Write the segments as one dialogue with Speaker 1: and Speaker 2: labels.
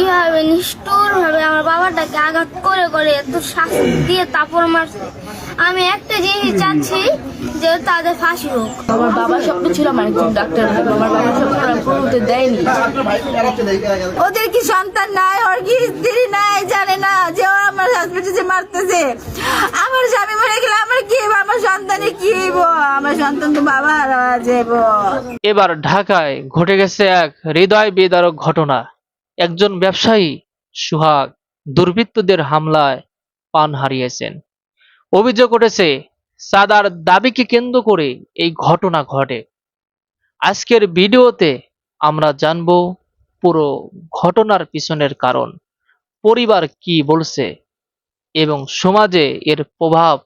Speaker 1: কীভাবে নিষ্ঠুর ভাবে আমার বাবাটাকে আঘাত করে করে এত শাস্তি দিয়ে তারপর মারছে। আমি একটা জিনিস চাচ্ছি যে তাদের ফাঁসি হোক।
Speaker 2: আমার বাবার স্বপ্ন ছিল আমার একজন ডাক্তার হবে আমার বাবার স্বপ্ন আর দেয়নি।
Speaker 3: ওদের কি সন্তান নাই? ওর কি স্ত্রী নাই? জানে না যে ও আমার হাজবেন্ডে যে মারতেছে। আমার স্বামী মরে গেলে আমার কি? আমার সন্তানে কি হইব? আমার সন্তান তো বাবা হারা যাব
Speaker 4: এবার ঢাকায় ঘটে গেছে এক হৃদয় বিদারক ঘটনা। একজন ব্যবসায়ী সুহাগ দুর্বৃত্তদের হামলায় পান হারিয়েছেন। অভিযোগ উঠেছে, সাদার দাবিকে কেন্দ্র করে এই ঘটনা ঘটে। আজকের ভিডিওতে আমরা জানব পুরো ঘটনার পিছনের কারণ, পরিবার কি বলছে এবং সমাজে এর প্রভাব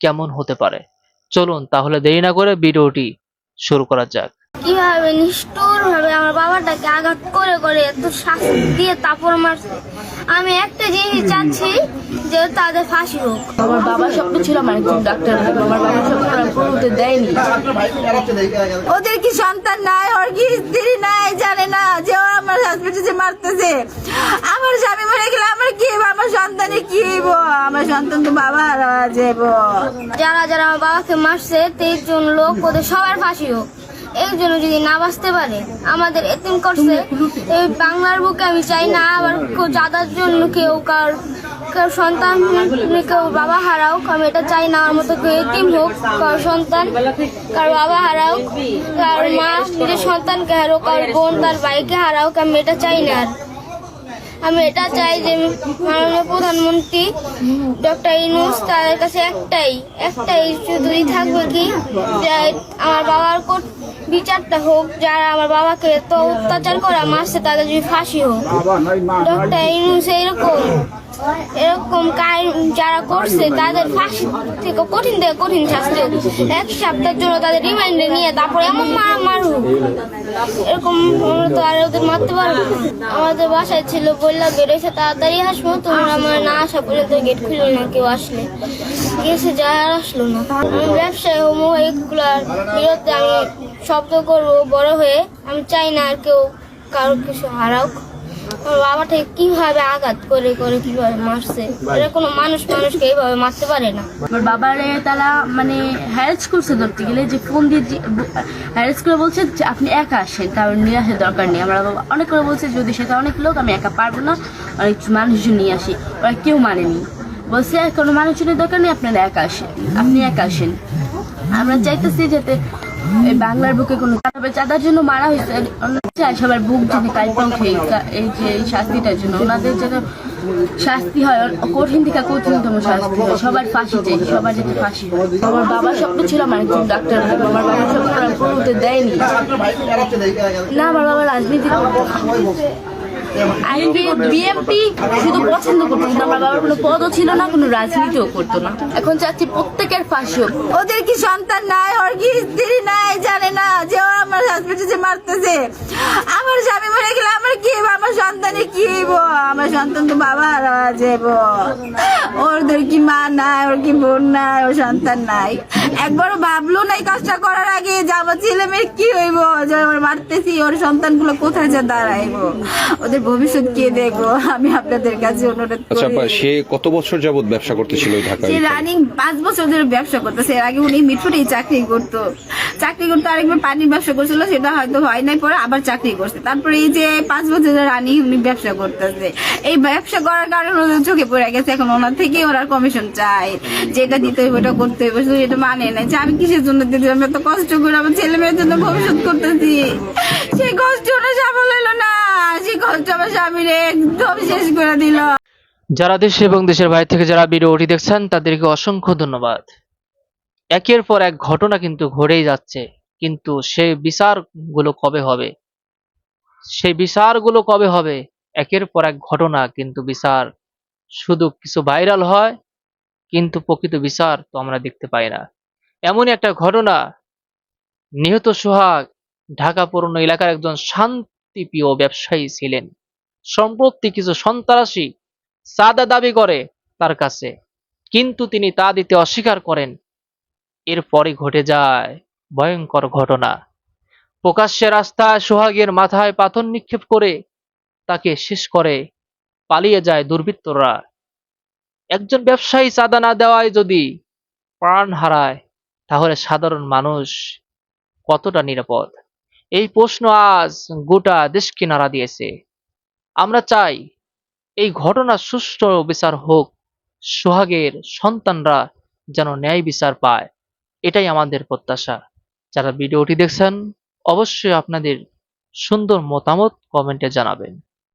Speaker 4: কেমন হতে পারে। চলুন তাহলে দেরি না করে ভিডিওটি শুরু করা যাক।
Speaker 1: কীভাবে নিষ্ঠুর ভাবে আমার বাবাটাকে আঘাত করে করে এত শাস্তি দিয়ে তারপর মারছে? আমি একটা জিনিস চাচ্ছি যে তাদের ফাঁসি হোক।
Speaker 2: আমার বাবার স্বপ্ন ছিল আমার একজন ডাক্তার হবে আমার বাবার স্বপ্ন আর দেয়নি।
Speaker 3: ওদের কি সন্তান নাই? ওর কি স্ত্রী নাই? জানে না যে ও আমার হাজবেন্ডে যে মারতেছে। আমার স্বামী মরে গেলে আমার কি হইব? আমার সন্তানে কি হইব? আমার সন্তান তো বাবা হারা যাব
Speaker 1: যারা যারা আমার বাবাকে মারছে তেইশ জন লোক ওদের সবার ফাঁসি হোক। এই জন্য যদি না বাঁচতে পারে, আমাদের এতিম করছে, এই বাংলার বুকে আমি চাই না, আবার দাদার জন্য কেউ কার কার সন্তান কেউ বাবা হারাও আমি এটা চাই না, আমার মতো কেউ এতিম হোক, কার সন্তান, কার বাবা হারাওক কার মা নিজের সন্তানকে হারো কার বোন তার ভাইকে হারাও আমি এটা চাই না আর। আমি এটা চাই যে মাননীয় প্রধানমন্ত্রী ডক্টর ইনুস তাদের কাছে একটাই একটাই শুধুই থাকবে কি আমার বাবার বিচারটা হোক, যারা আমার বাবাকে তো অত্যাচার করা মারছে তাদের যদি ফাঁসি হোক। ডক্টর ইনুস এইরকম। এরকম যারা করছে, তাদের ফাঁসি থেকে কঠিন থেকে কঠিন শাস্তি এক সপ্তাহের জন্য তাদের রিমাইন্ডে নিয়ে তারপরে এমন মার মার এরকম আমরা তো আর ওদের মারতে পারব আমাদের বাসায় ছিল বললা, বেরোইছে তাড়াতাড়ি আসব তোমরা। আমার না আসা পর্যন্ত গেট খুললো না, কেউ আসলে। গেছে যা আর আসলো না। আমি ব্যবসায় হব এইগুলার বিরুদ্ধে আমি শব্দ করব, বড় হয়ে আমি চাই না আর কেউ কারোর কিছু হারাক। আমার বাবাটাকে কীভাবে আঘাত করে করে কীভাবে মারছে? এটা কোনো মানুষ মানুষকে এইভাবে মারতে পারে না।
Speaker 2: বাবারে তারা মানে হ্যারেস করছে ধরতে গেলে যে ফোন দিয়ে হ্যারেস করে বলছে যে আপনি একা আসেন, কারণ নিয়ে আসার দরকার নেই। আমার বাবা অনেক করে বলছে, যদি সেটা অনেক লোক, আমি একা পারব না। অনেক মানুষজন নিয়ে আসি। ওরা কেউ মানেনি বলছে, "আর কোনো মানুষজনের দরকার নেই, আপনারা একা আসেন। আপনি একা আসেন। আমরা চাইতেছি যাতে এই বাংলার বুকে কোনো তবে চাঁদার জন্য মারা হয়েছে সবার বুক যদি কালপং খেয়ে এই যে এই শাস্তিটার জন্য। ওনাদের যেন শাস্তি হয় কঠিন থেকে কঠিনতম শাস্তি হয়। সবার ফাঁসি চাই, সবার যাতে ফাঁসি হয়। আমার বাবার স্বপ্ন ছিল আমার একজন ডাক্তার আমার বাবার স্বপ্ন দেয়নি। না, আমার বাবা রাজনীতি বিএমপি শুধু পছন্দ করতো, কিন্তু আমার ছিল না, কোনো রাজনীতিও করতো না। এখন চাচ্ছি প্রত্যেকের ফাঁসি
Speaker 3: ওদের কি সন্তান নাই? ওর কি স্ত্রী নাই? জানে না যে ও আমার হাজবেন্ডে যে মারতেছে। আমার স্বামী মরে গেলে আমার কি? আমার সন্তানে কি আমার সন্তান তো বাবা হারা যাব ওদের কি মা নাই, ওর কি বোন নাই, ওর সন্তান নাই। একবারও ভাবলো নাই কাজটা করার আগে যে আমার ছেলে মেয়ের কি হইব? যে ওর মারতেছি ওর সন্তানগুলো কোথায় যা দাঁড়াইবো? ওদের ভবিষ্যৎ কে দেখব? আমি আপনাদের কাছে অনুরোধ
Speaker 5: আচ্ছা আপা, সে কত বছর যাবত ব্যবসা করতেছিল ওই ঢাকায়?
Speaker 3: সে রানিং পাঁচ বছর ধরে ব্যবসা করতেছে। এর আগে উনি চাকরি করতো। চাকরি করতো আরেকবার পানির ব্যবসা করছিল সেটা হয়তো হয় নাই পরে আবার চাকরি করছে। তারপরে এই যে পাঁচ বছর ধরে রানিং উনি ব্যবসা করতেছে। এই ব্যবসা করার কারণে ওদের চোখে পড়ে গেছে এখন ওনার থেকে ওরা কমিশন চায় যেটা দিতে হইব ওটা করতে হইব শুধু এটা মানে নাই যে আমি কিসের জন্য আমি কষ্ট করে আমার ছেলে মেয়ের জন্য ভবিষ্যৎ করতেছি। সেই কষ্ট সফল না। সেই কষ্ট আমার স্বামীর একদম শেষ করে দিল।
Speaker 4: যারা দেশ এবং দেশের বাইরে থেকে যারা ভিডিওটি দেখছেন, তাদেরকে অসংখ্য ধন্যবাদ। একের পর এক ঘটনা কিন্তু ঘটেই যাচ্ছে। কিন্তু সেই বিচারগুলো কবে হবে? সেই বিচারগুলো কবে হবে? একের পর এক ঘটনা কিন্তু বিচার শুধু কিছু ভাইরাল হয়, কিন্তু প্রকৃত বিচার তো আমরা দেখতে পাই না। এমনই একটা ঘটনা। নিহত সোহাগ ঢাকা পুরনো এলাকার একজন শান্তিপ্রিয় ব্যবসায়ী ছিলেন। সম্প্রতি কিছু সন্ত্রাসী চাঁদা দাবি করে তার কাছে, কিন্তু তিনি তা দিতে অস্বীকার করেন। এরপরে ঘটে যায় ভয়ঙ্কর ঘটনা। প্রকাশ্যে রাস্তায় সোহাগের মাথায় পাথর নিক্ষেপ করে তাকে শেষ করে পালিয়ে যায় দুর্বৃত্তরা। একজন ব্যবসায়ী চাঁদা না দেওয়ায় যদি প্রাণ হারায় তাহলে সাধারণ মানুষ কতটা নিরাপদ? এই প্রশ্ন আজ গোটা দেশকে নাড়া দিয়েছে। আমরা চাই এই ঘটনার সুষ্ঠু বিচার হোক, সোহাগের সন্তানরা যেন ন্যায় বিচার পায়, এটাই আমাদের প্রত্যাশা। যারা ভিডিওটি দেখছেন, অবশ্যই আপনাদের সুন্দর মতামত কমেন্টে জানাবেন।